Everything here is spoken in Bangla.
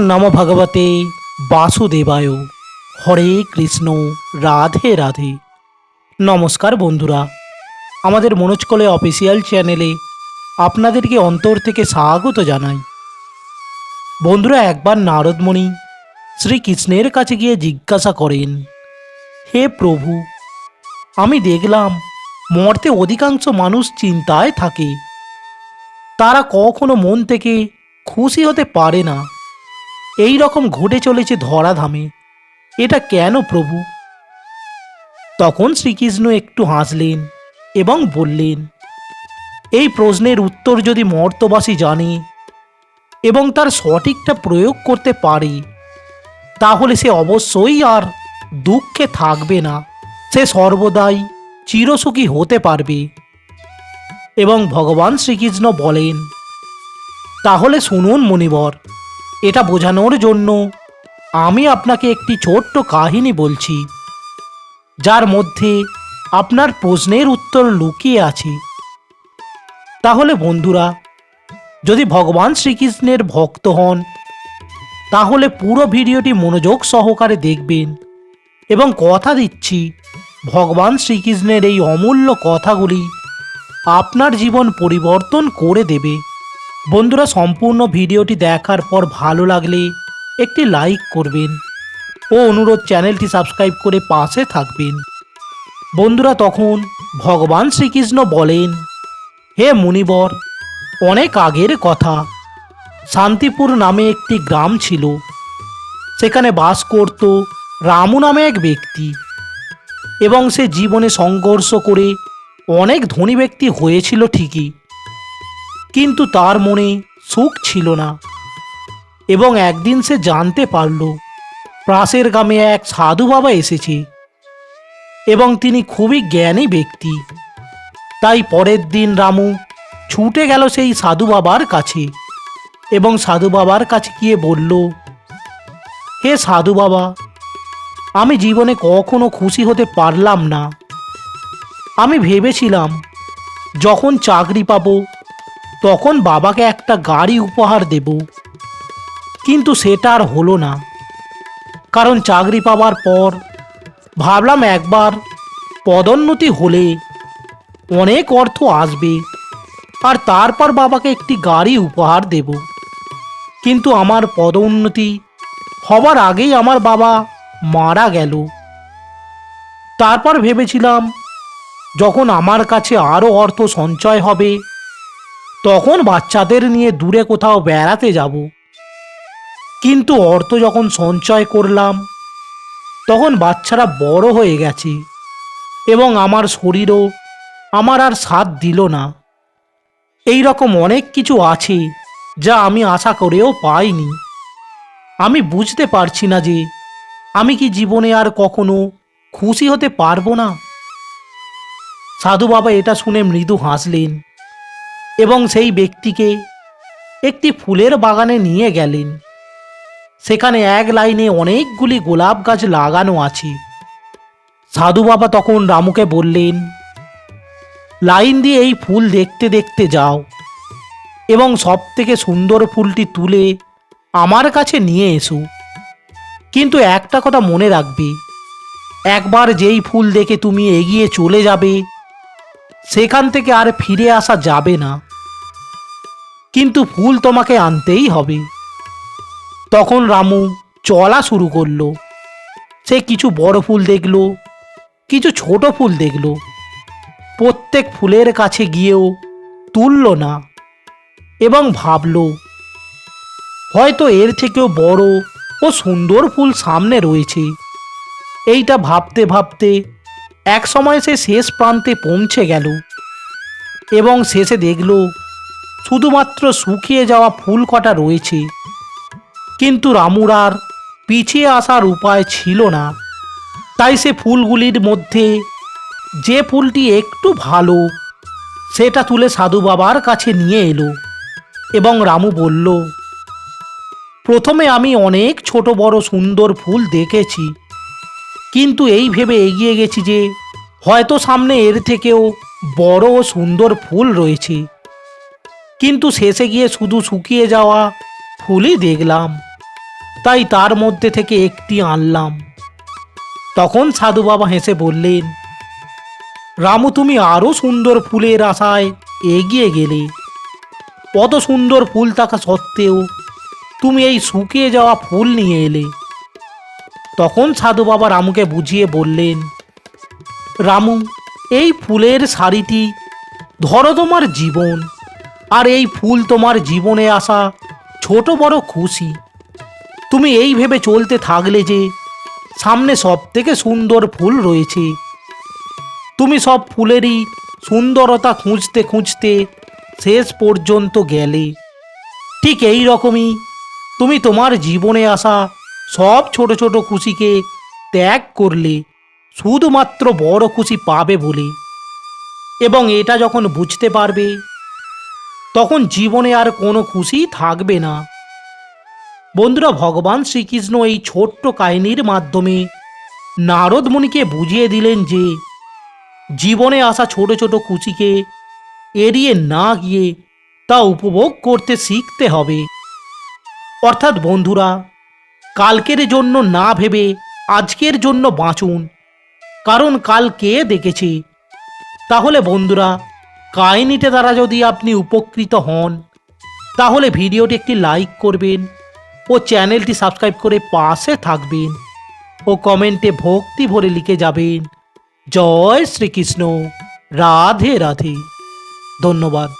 নম ভগবতে বাসুদেবায় হরে কৃষ্ণ রাধে রাধে নমস্কার বন্ধুরা। আমাদের মনোজকলে অফিসিয়াল চ্যানেলে আপনাদেরকে অন্তর থেকে স্বাগত জানাই। বন্ধুরা, একবার নারদমণি শ্রীকৃষ্ণের কাছে গিয়ে জিজ্ঞাসা করেন, হে প্রভু, আমি দেখলাম মর্তে অধিকাংশ মানুষ চিন্তায় থাকে। তারা কখনো মন থেকে খুশি হতে পারে না। এই রকম ঘটে চলেছে ধরাধামে। এটা কেন প্রভু? তখন শ্রীকৃষ্ণ একটু হাসলেন এবং বললেন, এই প্রশ্নের উত্তর যদি মর্তবাসী জানে এবং তার সঠিকটা প্রয়োগ করতে পারে, তাহলে সে অবশ্যই আর দুঃখে থাকবে না। সে সর্বদাই চিরসুখী হতে পারবে। এবং ভগবান শ্রীকৃষ্ণ বলেন, তাহলে শুনুন মণিবর এটা বোঝানোর জন্য আমি আপনাকে একটি ছোট্ট কাহিনী বলছি, যার মধ্যে আপনার প্রশ্নের উত্তর লুকিয়ে আছে। তাহলে বন্ধুরা, যদি ভগবান শ্রীকৃষ্ণের ভক্ত হন, তাহলে পুরো ভিডিওটি মনোযোগ সহকারে দেখবেন এবং কথা দিচ্ছি, ভগবান শ্রীকৃষ্ণের এই অমূল্য কথাগুলি আপনার জীবন পরিবর্তন করে দেবে। বন্ধুরা, সম্পূর্ণ ভিডিওটি দেখার পর ভালো লাগলে একটি লাইক করবেন ও অনুরোধ চ্যানেলটি সাবস্ক্রাইব করে পাশে থাকবেন। বন্ধুরা, তখন ভগবান শ্রীকৃষ্ণ বলেন, হে মুনিবর, অনেক আগের কথা। শান্তিপুর নামে একটি গ্রাম ছিল। সেখানে বাস করত রামু নামে এক ব্যক্তি এবং সে জীবনে সংঘর্ষ করে অনেক ধনী ব্যক্তি হয়েছিল ঠিকই। কিন্তু তার মনে সুখ ছিল না। এবং একদিন সে জানতে পারল পাশের গ্রামে এক সাধু বাবা এসেছে এবং তিনি খুবই জ্ঞানী ব্যক্তি। তাই পরের দিন রামু ছুটে গেল সেই সাধু বাবার কাছে এবং সাধু বাবার কাছে গিয়ে বলল, হে সাধু বাবা, আমি জীবনে কখনো খুশি হতে পারলাম না। আমি ভেবেছিলাম, যখন চাকরি পাবো তখন বাবাকে একটা গাড়ি উপহার দেব। কিন্তু সেটা আর হলো না। কারণ চাকরি পাওয়ার পর ভাবলাম একবার পদোন্নতি হলে অনেক অর্থ আসবে আর তারপর বাবাকে একটি গাড়ি উপহার দেব। কিন্তু আমার পদোন্নতি হবার আগেই আমার বাবা মারা গেল। তারপর ভেবেছিলাম যখন আমার কাছে আরও অর্থ সঞ্চয় হবে তখন বাচ্চাদের নিয়ে দূরে কোথাও বেড়াতে যাব। কিন্তু অর্থ যখন সঞ্চয় করলাম, তখন বাচ্চারা বড় হয়ে গেছে এবং আমার শরীরও আমার আর সাথ দিল না। এই রকম অনেক কিছু আছে যা আমি আশা করেও পাইনি। আমি বুঝতে পারছি না যে আমি কি জীবনে আর কখনো খুশি হতে পারব না। সাধু বাবা এটা শুনে মৃদু হাসলেন। এবং সেই ব্যক্তিকে একটি ফুলের বাগানে নিয়ে গেলেন। সেখানে এক লাইনে অনেকগুলি গোলাপ গাছ লাগানো আছে। সাধু বাবা তখন রামুকে বললেন, লাইন দিয়ে এই ফুল দেখতে দেখতে যাও এবং সব থেকে সুন্দর ফুলটি তুলে আমার কাছে নিয়ে এসো। কিন্তু একটা কথা মনে রাখবে, একবার যেই ফুল দেখে তুমি এগিয়ে চলে যাবে সেখান থেকে আর ফিরে আসা যাবে না। কিন্তু ফুল তোমাকে আনতেই হবে। তখন রামু চলা শুরু করল। সে কিছু বড় ফুল দেখল, কিছু ছোট ফুল দেখল। প্রত্যেক ফুলের কাছে গিয়েও তুলল না এবং ভাবলো, হয়তো এর থেকেও বড় ও সুন্দর ফুল সামনে রয়েছে। এইটা ভাবতে ভাবতে এক সময় সে শেষ প্রান্তে পৌঁছে গেল এবং শেষে দেখল শুধুমাত্র শুকিয়ে যাওয়া ফুল কটা রয়েছে। কিন্তু রামুর আর পিছিয়ে আসার উপায় ছিল না। তাই সে ফুলগুলির মধ্যে যে ফুলটি একটু ভালো, সেটা তুলে সাধু বাবার কাছে নিয়ে এলো এবং রামু বলল, প্রথমে আমি অনেক ছোট বড় সুন্দর ফুল দেখেছি। কিন্তু এই ভেবে এগিয়ে গেছি যে হয়তো সামনে এর থেকেও বড় ও সুন্দর ফুল রয়েছে। কিন্তু শেষে গিয়ে শুধু শুকিয়ে যাওয়া ফুলই দেখলাম। তাই তার মধ্যে থেকে একটি আনলাম। তখন সাধু বাবা হেসে বললেন, রামু, তুমি আরও সুন্দর ফুলের আশায় এগিয়ে গেলে। কত সুন্দর ফুল থাকা সত্ত্বেও তুমি এই শুকিয়ে যাওয়া ফুল নিয়ে এলে। তখন সাধু বাবা রামুকে বুঝিয়ে বললেন, রামু, এই ফুলের শাড়িটি ধরো তোমার জীবন, আর এই ফুল তোমার জীবনে আসা ছোট বড় খুশি। তুমি এই ভেবে চলতে থাকলে যে সামনে সব থেকে সুন্দর ফুল রয়েছে। তুমি সব ফুলেরই সুন্দরতা খুঁজতে খুঁজতে শেষ পর্যন্ত গেলে। ঠিক এই রকমই তুমি তোমার জীবনে আসা সব ছোট ছোট খুশিকে ত্যাগ করলে শুধুমাত্র বড় খুশি পাবে বলে। এবং এটা যখন বুঝতে পারবে, তখন জীবনে আর কোনো খুশি থাকবে না। বন্ধুরা, ভগবান শ্রীকৃষ্ণ এই ছোট্ট কাহিনীর মাধ্যমে নারদ মুনিকে বুঝিয়ে দিলেন যে, জীবনে আসা ছোট ছোট খুশিকে এড়িয়ে না গিয়ে তা উপভোগ করতে শিখতে হবে। অর্থাৎ বন্ধুরা কালকের জন্য না ভেবে আজকের জন্য বাঁচুন। কারণ কাল কে দেখেছে? তাহলে বন্ধুরা, কাহিনীটা দ্বারা যদি আপনি উপকৃত হন, তাহলে ভিডিওটি একটি লাইক করবেন ও চ্যানেলটি সাবস্ক্রাইব করে পাশে থাকবেন ও কমেন্টে ভক্তি ভরে লিখে যাবেন। জয় শ্রীকৃষ্ণ। রাধে রাধে। ধন্যবাদ।